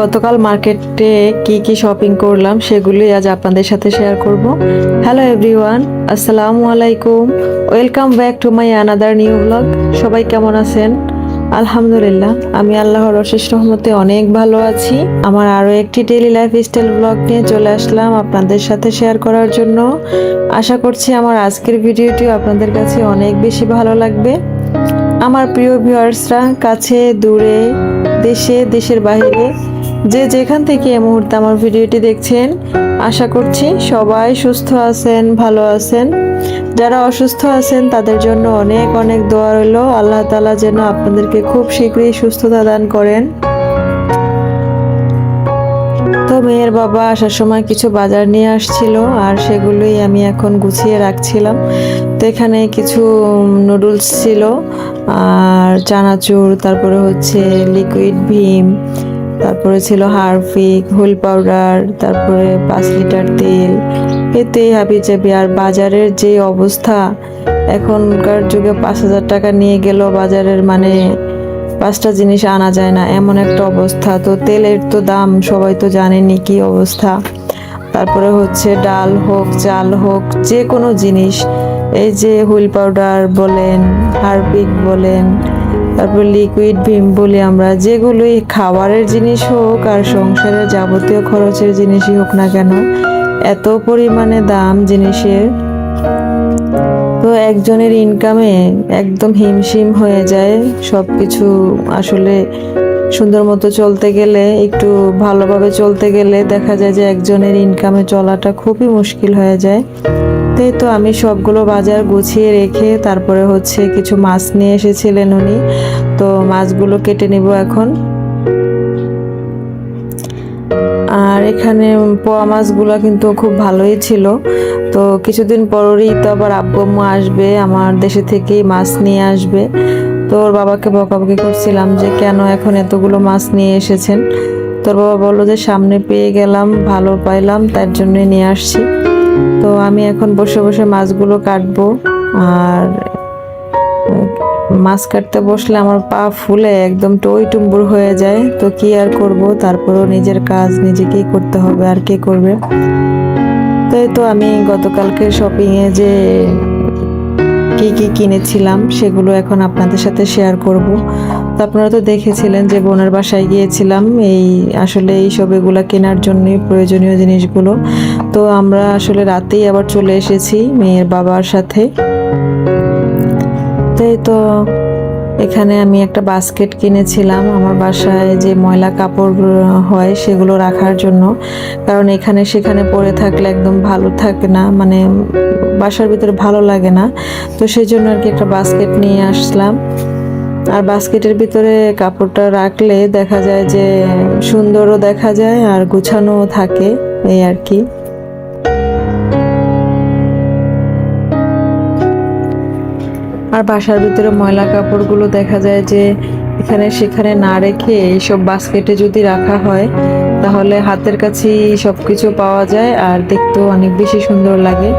গতকাল মার্কেটে কি কি শপিং করলাম সেগুলোই আজ আপনাদের সাথে শেয়ার করব। হ্যালো এভরিওয়ান আসসালামু আলাইকুম। Welcome back to my another new blog সবাই কেমন আছেন? আলহামদুলিল্লাহ, আমি আল্লাহর অশেষ রহমতে অনেক ভালো আছি। আমার আরও একটি ডেইলি লাইফ স্টাইল ব্লগ নিয়ে চলে আসলাম আপনাদের সাথে শেয়ার করার জন্য। আশা করছি আমার আজকের ভিডিওটি আপনাদের কাছে অনেক বেশি ভালো লাগবে। আমার প্রিয় ভিউয়ার্সরা, কাছে, দূরে, দেশে, দেশের বাইরে যে যেখান থেকে এই মুহূর্তে আমার ভিডিওটি দেখছেন, আশা করছি সবাই সুস্থ আছেন, ভালো আছেন। যারা অসুস্থ আছেন, তাদের জন্য অনেক অনেক দোয়া রইল। আল্লাহ তালা যেন আপনাদেরকে খুব শীঘ্রই সুস্থতা দান করেন। মেয়ের বাবা আসার সময় কিছু বাজার নিয়ে আসছিল আর সেগুলোই আমি এখন গুছিয়ে রাখছিলাম। তো এখানে কিছু নুডলস ছিল, আর চানাচুর, তারপরে হচ্ছে লিকুইড ভীম তারপরে ছিল হারফিক হুল পাউডার, তারপরে পাঁচ লিটার তেল। এতেই হাবি যাবি আর বাজারের যে অবস্থা, এখনকার যুগে পাঁচ হাজার টাকা নিয়ে গেল বাজারের মানে পাঁচটা জিনিস আনা যায় না, এমন একটা অবস্থা। তো তেলের তো দাম সবাই তো জানেনি কি অবস্থা। তারপরে হচ্ছে ডাল হোক, চাল হোক, যে কোনো জিনিস। এই যে হুইল পাউডার বলেন, হারপিক বলেন, তারপর লিকুইড, ভিম বলি আমরা, যেগুলোই খাবারের জিনিস হোক আর সংসারের যাবতীয় খরচের জিনিসই হোক না কেন, এত পরিমাণে দাম জিনিসের। একজনের ইনকামে একদম হিমশিম হয়ে যায় সব কিছু আসলে সুন্দর মতো চলতে গেলে, একটু ভালোভাবে চলতে গেলে দেখা যায় যে একজনের ইনকামে চলাটা খুবই মুশকিল হয়ে যায়। তাই তো আমি সবগুলো বাজার গুছিয়ে রেখে তারপরে হচ্ছে কিছু মাছ নিয়ে এসেছিলেন উনি, তো মাছগুলো কেটে নেব এখন। আর এখানে পোয়া মাছগুলো কিন্তু খুব ভালোই ছিল। তো কিছুদিন পরই তো আবার আব্বু আম্মু আসবে, আমার দেশে থেকেই মাছ নিয়ে আসবে। তো ওর বাবাকে বকাবকি করছিলাম যে, কেন এখন এতগুলো মাছ নিয়ে এসেছেন? তোর বাবা বলল যে, সামনে পেয়ে গেলাম, ভালো পাইলাম, তার জন্যই নিয়ে আসছি। তো আমি এখন বসে বসে মাছগুলো কাটবো, আর মাছ কাটতে বসলে আমার পা ফুলে, একদম টই টুম্বুর হয়ে যায়। তো কি আর করব? তারপরও নিজের কাজ নিজেকেই করতে হবে, আর কে করবে? তো এই তো আমি গতকালকে শপিংয়ে যে কি কি কিনেছিলাম, সেগুলো এখন আপনাদের সাথে শেয়ার করব। তো আপনারা তো দেখেছিলেন যে বোনের বাসায় গিয়েছিলাম, এই আসলে এই সব এগুলা কেনার জন্যই প্রয়োজনীয় জিনিসগুলো। তো আমরা আসলে রাতেই আবার চলে এসেছি মেয়ের বাবার সাথে। তাই তো এখানে আমি একটা বাস্কেট কিনেছিলাম আমার বাসায় যে ময়লা কাপড় হয় সেগুলো রাখার জন্য। কারণ এখানে সেখানে পড়ে থাকলে একদম ভালো থাকে না মানে বাসার ভিতরে ভালো লাগে না। তো সেই জন্য আর কি একটা বাস্কেট নিয়ে আসলাম। আর বাস্কেটের ভিতরে কাপড়টা রাখলে দেখা যায় যে সুন্দরও দেখা যায় আর গুছানোও থাকে, এই আর কি। আর বাসার ভিতরে ময়লা কাপড়গুলো দেখা যায় যে এখানে সেখানে না রেখে এইসব বাস্কেটে যদি রাখা হয়, তাহলে হাতের কাছেই সব কিছু পাওয়া যায় আর দেখতেও অনেক বেশি সুন্দর লাগে।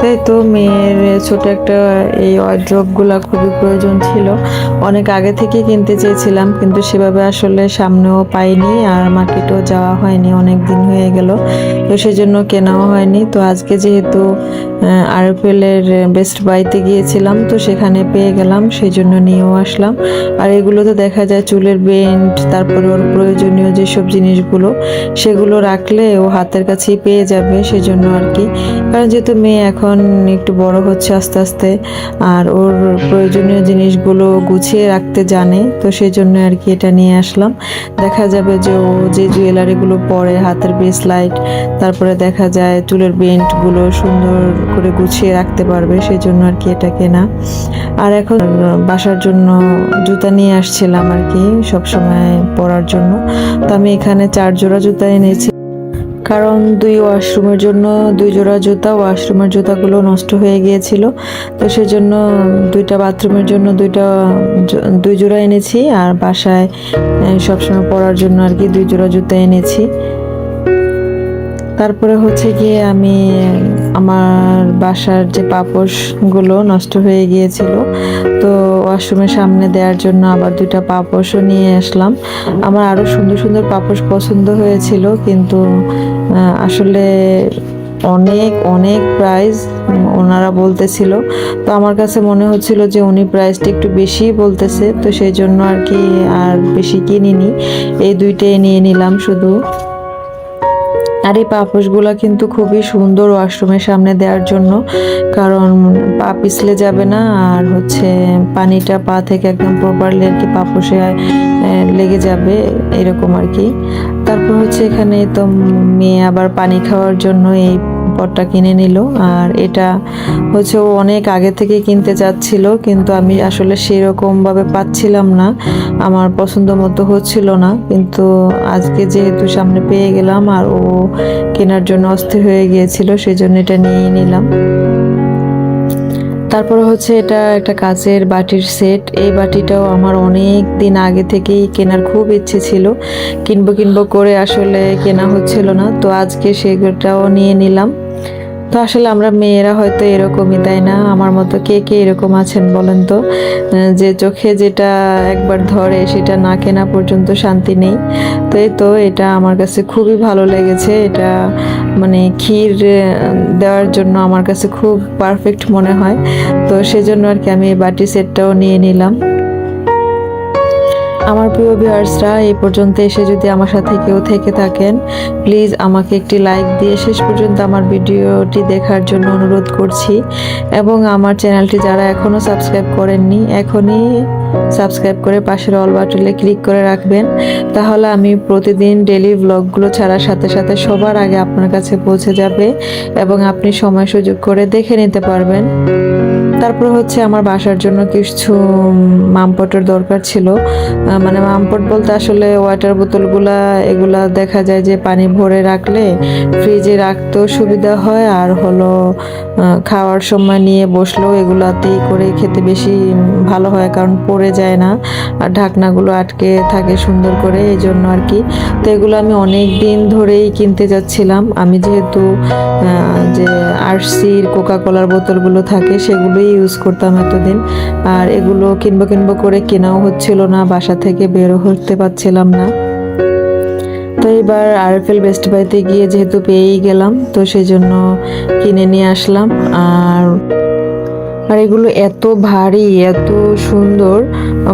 তাই তো মেয়ের ছোট একটা এই ওয়ার্ড্রপগুলো খুবই প্রয়োজন ছিল। অনেক আগে থেকে কিনতে চেয়েছিলাম, কিন্তু সেভাবে আসলে সামনেও পাইনি আর মার্কেটেও যাওয়া হয়নি, অনেক দিন হয়ে গেল। তো সেজন্য কেনাও হয়নি। তো আজকে যেহেতু আরএফএলের বেস্ট বাইতে গিয়েছিলাম, তো সেখানে পেয়ে গেলাম সেই জন্য নিয়েও আসলাম। আর এগুলো তো দেখা যায় চুলের বেন্ট তারপরে ওর প্রয়োজনীয় যেসব জিনিসগুলো, সেগুলো রাখলে ও হাতের কাছেই পেয়ে যাবে, সেজন্য আর কি। কারণ যেহেতু মেয়ে এখন একটু বড় হচ্ছে আস্তে আস্তে, আর ওর প্রয়োজনীয় জিনিসগুলো গুছিয়ে রাখতে জানে, তো সেই জন্য আর কি এটা নিয়ে আসলাম। দেখা যাবে যে ও যে জুয়েলারিগুলো পরে, হাতের ব্রেসলাইট তারপরে দেখা যায় চুলের বেন্টগুলো সুন্দর করে গুছিয়ে রাখতে পারবে সেই জন্য আর কি এটা কেনা। আর এখন বাসার জন্য জুতা নিয়ে আসছিলাম আর কি সবসময় পরার জন্য। তো আমি এখানে চার জোড়া জুতা এনেছি। কারণ দুই ওয়াশরুমের জন্য, দুই জোড়া জুতা, ওয়াশরুমের জুতাগুলো নষ্ট হয়ে গিয়েছিল। তো সেজন্য দুইটা বাথরুমের জন্য দুইটা দুই জোড়া এনেছি। আর বাসায় সবসময় পরার জন্য আর কি দুই জোড়া জুতা এনেছি। তারপরে হচ্ছে গিয়ে আমি, আমার বাসার যে পাপোশগুলো নষ্ট হয়ে গিয়েছিল, তো ওয়াশরুমের সামনে দেওয়ার জন্য আবার দুইটা পাপোশও নিয়ে আসলাম। আমার আরও সুন্দর সুন্দর পাপোশ পছন্দ হয়েছিল, কিন্তু আসলে অনেক অনেক প্রাইস ওনারা বলতেছিল। তো আমার কাছে মনে হচ্ছিল যে উনি প্রাইসটা একটু বেশি বলতেছে, তো সেই জন্য আর কি আর বেশি কিনিনি। এই দুইটাই নিয়ে নিলাম শুধু। আর এই পাপোশগুলো কিন্তু খুবই সুন্দর ওয়াশরুমের সামনে দেওয়ার জন্য, কারণ পা পিছলে যাবে না আর হচ্ছে পানিটা পা থেকে একদম প্রপারলি আর কি পাপোশে লেগে যাবে এরকম আর কি। তারপর হচ্ছে এখানে তো মেয়ে আবার পানি খাওয়ার জন্য এই পটটা কিনে নিল। আর এটা হচ্ছে ও অনেক আগে থেকে কিনতে চাচ্ছিল, কিন্তু আমি আসলে সেরকমভাবে পাচ্ছিলাম না। আমার পছন্দ মতো হচ্ছিল না, কিন্তু আজকে যেহেতু সামনে পেয়ে গেলাম আর ও কেনার জন্য অস্থির হয়ে গিয়েছিল সেই জন্য এটা নিয়ে নিলাম। তারপর হচ্ছে এটা একটা কাচের বাটির সেট এই বাটিটাও আমার অনেক দিন আগে থেকেই কেনার খুব ইচ্ছে ছিল। কিনবো কিনবো করে আসলে কেনা হচ্ছিল না। তো আজকে সেটাও নিয়ে নিলাম। তো আসলে আমরা মেয়েরা হয়তো এরকমই, তাই না? আমার মতো কে কে এরকম আছেন বলেন তো? যে চোখে যেটা একবার ধরে সেটা না কেনা পর্যন্ত শান্তি নেই। তো এই তো এটা আমার কাছে খুবই ভালো লেগেছে। এটা মানে ক্ষীর দেওয়ার জন্য আমার কাছে খুব পারফেক্ট মনে হয়। তো সেজন্য আর কি আমি বাটি সেটটাও নিয়ে নিলাম। আমার প্রিয় ভিউয়ার্সরা, এই পর্যন্ত এসে যদি আমার সাথে কেউ থেকে থাকেন, প্লিজ আমাকে একটি লাইক দিয়ে শেষ পর্যন্ত আমার ভিডিওটি দেখার জন্য অনুরোধ করছি। এবং আমার চ্যানেলটি যারা এখনও সাবস্ক্রাইব করেননি, এখনই সাবস্ক্রাইব করে পাশের অল বাটনে ক্লিক করে রাখবেন। তাহলে আমি প্রতিদিন ডেলি ব্লগগুলো ছাড়ার সাথে সাথে সবার আগে আপনার কাছে পৌঁছে যাবে এবং আপনি সময় সুযোগ করে দেখে নিতে পারবেন। তারপর হচ্ছে আমার বাসার জন্য কিছু মামপটের দরকার ছিল। মানে মামপট বলতে আসলে ওয়াটার বোতলগুলা, এগুলা দেখা যায় যে পানি ভরে রাখলে ফ্রিজে রাখতেও সুবিধা হয় আর হলো খাওয়ার সময় নিয়ে বসলেও এগুলাতেই করে খেতে বেশি ভালো হয়। কারণ পড়ে যায় না আর ঢাকনাগুলো আটকে থাকে সুন্দর করে এই জন্য আর কি। তো এগুলো আমি অনেক দিন ধরেই কিনতে যাচ্ছিলাম। আমি যেহেতু যে আরসির কোকা কোলার বোতলগুলো থাকে সেগুলোই ইউজ করতাম এতদিন। আর এগুলো কিনবো কিনবো করে কেনাও হচ্ছিল না, বাসা থেকে বেরো হতে পারছিলাম না। তো এবার আরএফএল বেস্ট বাইতে গিয়ে যেহেতু পেয়েই গেলাম, তো সেই জন্য কিনে নিয়ে আসলাম। আর আর এগুলো এত ভারী, এত সুন্দর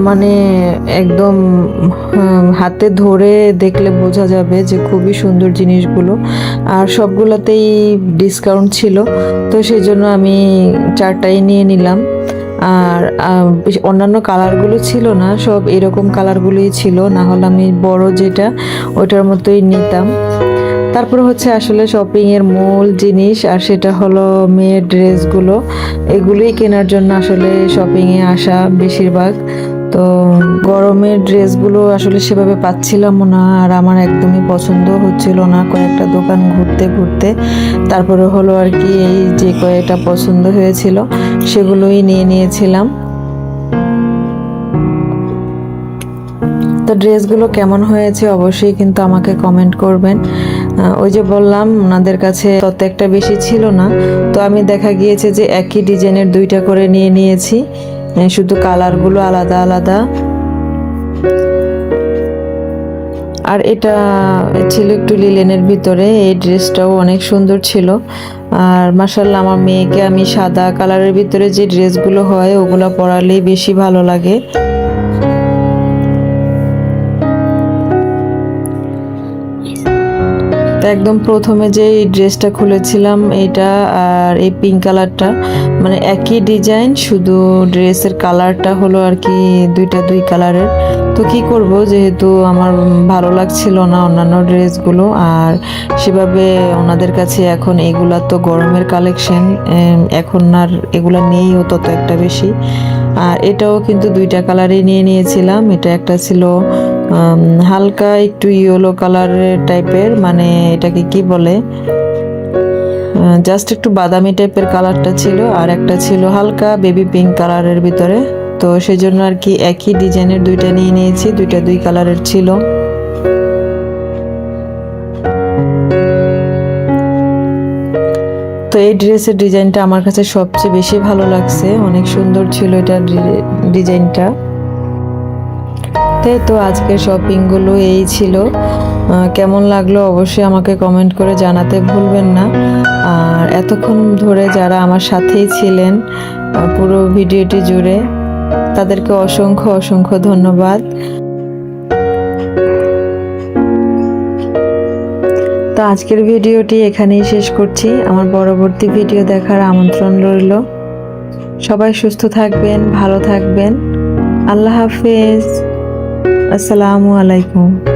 মানে একদম হাতে ধরে দেখলে বোঝা যাবে যে খুবই সুন্দর জিনিসগুলো। আর সবগুলোতেই ডিসকাউন্ট ছিল, তো সেই জন্য আমি চারটাই নিয়ে নিলাম। আর অন্যান্য কালারগুলো ছিল না, সব এরকম কালারগুলোই ছিল না হলে আমি বড় যেটা ওইটার মতোই নিতাম। তারপর হচ্ছে আসলে শপিং এর মূল জিনিস, আর সেটা হলো মেয়ের ড্রেসগুলো। এগুলোই কেনার জন্য আসলে শপিং এ আসা বেশিরভাগ। তো গরমের ড্রেসগুলো আসলে সেভাবে পাচ্ছিলামও না, আর আমার একদমই পছন্দ হচ্ছিল না কয়েকটা দোকান ঘুরতে ঘুরতে। তারপরে হলো আর কি, এই যে কয়েকটা পছন্দ হয়েছিল, সেগুলোই নিয়ে নিয়েছিলাম। তো ড্রেসগুলো কেমন হয়েছে অবশ্যই কিন্তু আমাকে কমেন্ট করবেন। ওই যে বললাম, ওনাদের কাছে তত একটা বেশি ছিল না। তো আমি দেখা গিয়েছে যে একই ডিজাইনের দুইটা করে নিয়ে নিয়েছি। শুধু কালারগুলো আলাদা আলাদা। আর এটা ছিল একটু লিলেনের ভিতরে, এই ড্রেসটাও অনেক সুন্দর ছিল। আর মাসাল্লাহ আমার মেয়েকে আমি সাদা কালারের ভিতরে যে ড্রেসগুলো হয়, ওগুলো পরালেই বেশি ভালো লাগে। একদম প্রথমে যে এই ড্রেসটা খুলেছিলাম, এটা আর এই পিঙ্ক কালারটা মানে একই ডিজাইন শুধু ড্রেসের কালারটা হলো আর কি দুইটা দুই কালারের তো কি করব, যেহেতু আমার ভালো লাগছিল না অন্যান্য ড্রেসগুলো, আর সেভাবে ওনাদের কাছে এখন এগুলা তো গরমের কালেকশন এখন আর এগুলা নেইও তত একটা বেশি। আর এটাও কিন্তু দুইটা কালারই নিয়ে নিয়েছিলাম, এটা একটা ছিল হালকা একটু ইয়েলো কালারের টাইপের মানে এটাকে কি বলে? জাস্ট একটু বাদামি টাইপের কালারটা ছিল, আর একটা ছিল হালকা বেবি পিঙ্ক কালারের ভিতরে। তো সেই জন্য আর কি একই ডিজাইনের দুইটা নিয়ে নিয়েছি, দুইটা দুই কালারের ছিল। তো এই ড্রেসের ডিজাইনটা আমার কাছে সবচেয়ে বেশি ভালো লাগছে। অনেক সুন্দর ছিল এটা ডিজাইনটা তাই তো আজকের শপিংগুলো এই ছিল। কেমন লাগল অবশ্যই আমাকে কমেন্ট করে জানাতে ভুলবেন না। আর এতক্ষণ ধরে যারা আমার সাথেই ছিলেন পুরো ভিডিওটি জুড়ে, তাদেরকে অসংখ্য অসংখ্য ধন্যবাদ। তো আজকের ভিডিওটি এখানেই শেষ করছি। আমার পরবর্তী ভিডিও দেখার আমন্ত্রণ রইল। সবাই সুস্থ থাকবেন, ভালো থাকবেন। আল্লাহ হাফেজ। আসসালামু আলাইকুম।